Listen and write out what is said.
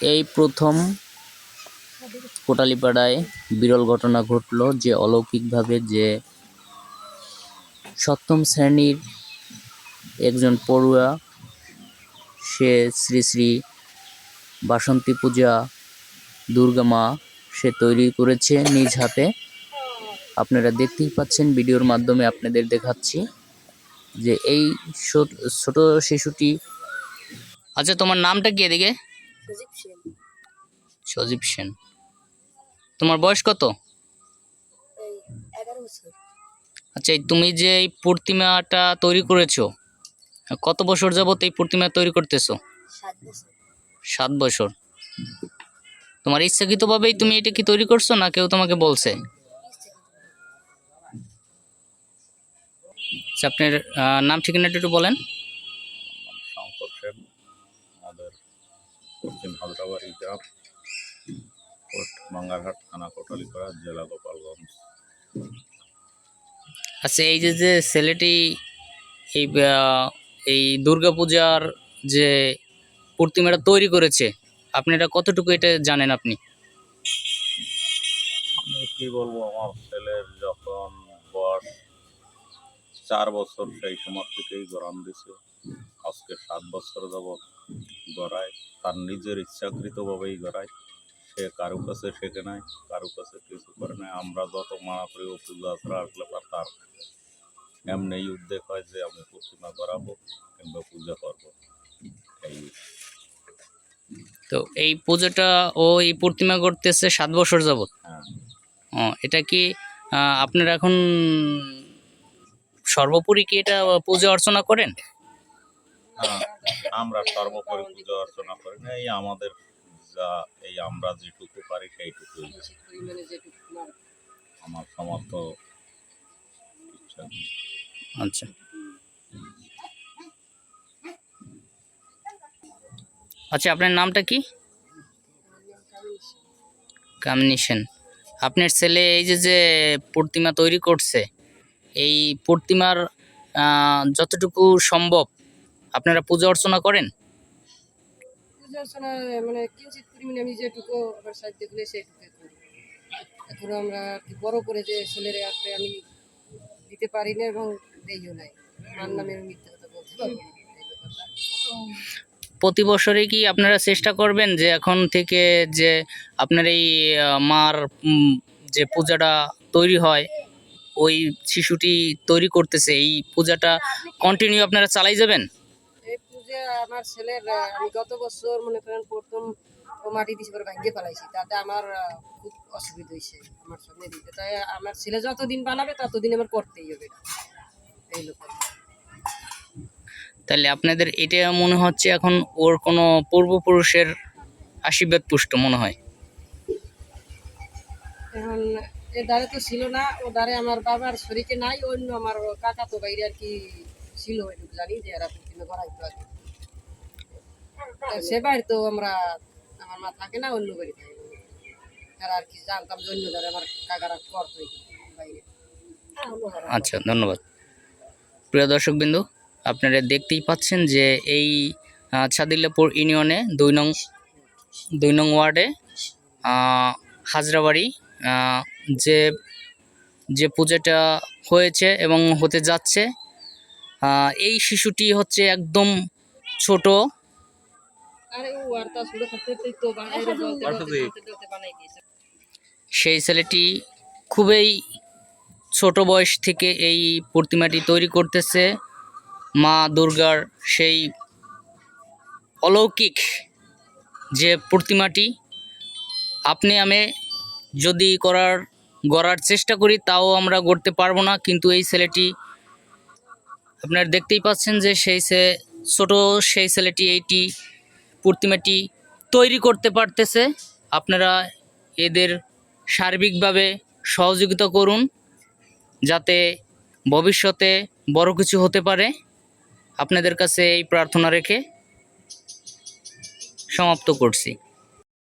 এই প্রথম কোটালীপাড়ায় বিরল ঘটনা ঘটল যে অলৌকিকভাবে যে সপ্তম শ্রেণির একজন পড়ুয়া, সে শ্রী শ্রী বাসন্তী পূজা দুর্গা মা, সে তৈরি করেছে নিজ হাতে। আপনারা দেখতেই পাচ্ছেন ভিডিওর মাধ্যমে আপনাদের দেখাচ্ছি যে এই ছোট- শিশুটি আচ্ছা তোমার নামটা কি এদিকে? সুজিব সেন। সজীব সেন। তোমার বয়স কত? এগারো বছর। আচ্ছা তুমি যে এই প্রতিমাটা তৈরি করেছ কত বছর যাবত এই প্রতিমা তৈরি করতেছো? সাত বছর। তোমার ইচ্ছাকৃতভাবেই তুমি এটা কি তৈরি করছ না কেউ তোমাকে বলছে? আচ্ছা আপনার নাম ঠিকানাটা একটু বলেন নাম শঙ্কর সেন আমাদের পশ্চিম গ্রাম কোট থানা কোটালীপাড়া জেলা গোপালগঞ্জ। আচ্ছা এই যে যে ছেলেটি এই এই দুর্গাপূজার যে প্রতিমাটা তৈরি করেছে আপনি এটা কতটুকু এটা জানেন আপনি? আমি কি বলব আমার ছেলের যখন বয়স চার বছর সেই সময় থেকেই গরম দিছে। আজকে সাত বছর যাবৎ গড়ায় তার নিজের ইচ্ছাকৃতভাবেই গড়ায়। সে কারও কাছে শেখে নাই কারও কাছে কিছু করে নাই। আমরা যত মানাপ্রিয় পূজা আশ্রা আসলে তার এমনি উদ্যোগ হয় যে আমি প্রতিমা গড়াবো কিংবা পূজা করব। এই তো এই পুজোটা ও এই প্রতিমা করতেছে সাত বছর যাবত হ্যাঁ। ও এটা কি আপনারা এখন সর্বোপরি কি এটা পূজা অর্চনা করেন? হ্যাঁ, আমরা সর্বোপরি পূজা অর্চনা করি। না এই আমাদের যা এই আমরা যেটুকু পারি সেইটুকুই। আমার আমার সমর্থ ইচ্ছা। আচ্ছা। আচ্ছা আপনার নামটা কি? কামিনী সেন। আপনার ছেলে এই যে যে প্রতিমা তৈরি করছে এই প্রতিমার আহ, যতটুকু সম্ভব আপনারা পূজা অর্চনা করেন? পূজা অর্চনা মানে কিঞ্চিত পরিমাণে আমি যেটুকু আমার সাহায্য করলে সেইটুকু এখন আমরা বড় করে যে ছেলের আমি দিতে পারি না এবং দেইও নাই। আমার নামে মিথ্যা কথা বলতে পারব না এই ব্যাপারটা। প্রতি বছরে কি আপনারা চেষ্টা করবেন যে এখন থেকে যে আপনার এই মার যে পূজাটা তৈরি হয় ওই শিশুটি তৈরি করতেছে এই পূজাটা কন্টিনিউ আপনারা চালাই যাবেন? পূজা আমার ছেলের আমি গত বছর মনে করেন প্রথম ও মাটি দিছে পরে ভাঙ্গে ফেলাইছি তাতে আমার খুব অসুবিধা হয়েছে আমার সঙ্গে দিতে। তাই আমার ছেলে যতদিন বানাবে ততদিন আমার করতেই হবে এই লোক। তাহলে আপনাদের এটা মনে হচ্ছে এখন ওর কোনো পূর্বপুরুষের আশীর্বাদ পুষ্ট মনে হয়? এখন এ দ্বারে তো ছিল না ও দ্বারে আমার বাবার শরীরে নাই অন্য আমার কাকা তো বাইরে আর কি ছিল জানি যে এরা তা সে বাড়ি তো আমরা আমার মা থাকে না অন্য বাড়ি থাকে আর আর কি জানতাম যে অন্য দ্বারে আমার কাকারা করতো বাইরে। আচ্ছা ধন্যবাদ। প্রিয় দর্শকবিন্দু আপনারা দেখতেই পাচ্ছেন যে এই ছাদিল্লাপুর ইউনিয়নে দুই নং দুই নং ওয়ার্ডে হাজরাবাড়ি যে যে পূজাটা হয়েছে এবং হতে যাচ্ছে এই শিশুটি হচ্ছে একদম ছোট। সেই ছেলেটি খুবই ছোট বয়স থেকে এই প্রতিমাটি তৈরি করতেছে। মা দুর্গার সেই অলৌকিক যে প্রতিমাটি আপনি আমি যদি করার গড়ার চেষ্টা করি তাও আমরা গড়তে পারব না। কিন্তু এই ছেলেটি আপনারা দেখতেই পাচ্ছেন যে সেই সে, ছোট সেই ছেলেটি, এইটি, প্রতিমাটি তৈরি করতে পারতেছে। আপনারা এদের সার্বিকভাবে সহযোগিতা করুন, যাতে ভবিষ্যতে বড় কিছু হতে পারে। আপনাদের কাছে এই প্রার্থনা রেখে সমাপ্ত করছি।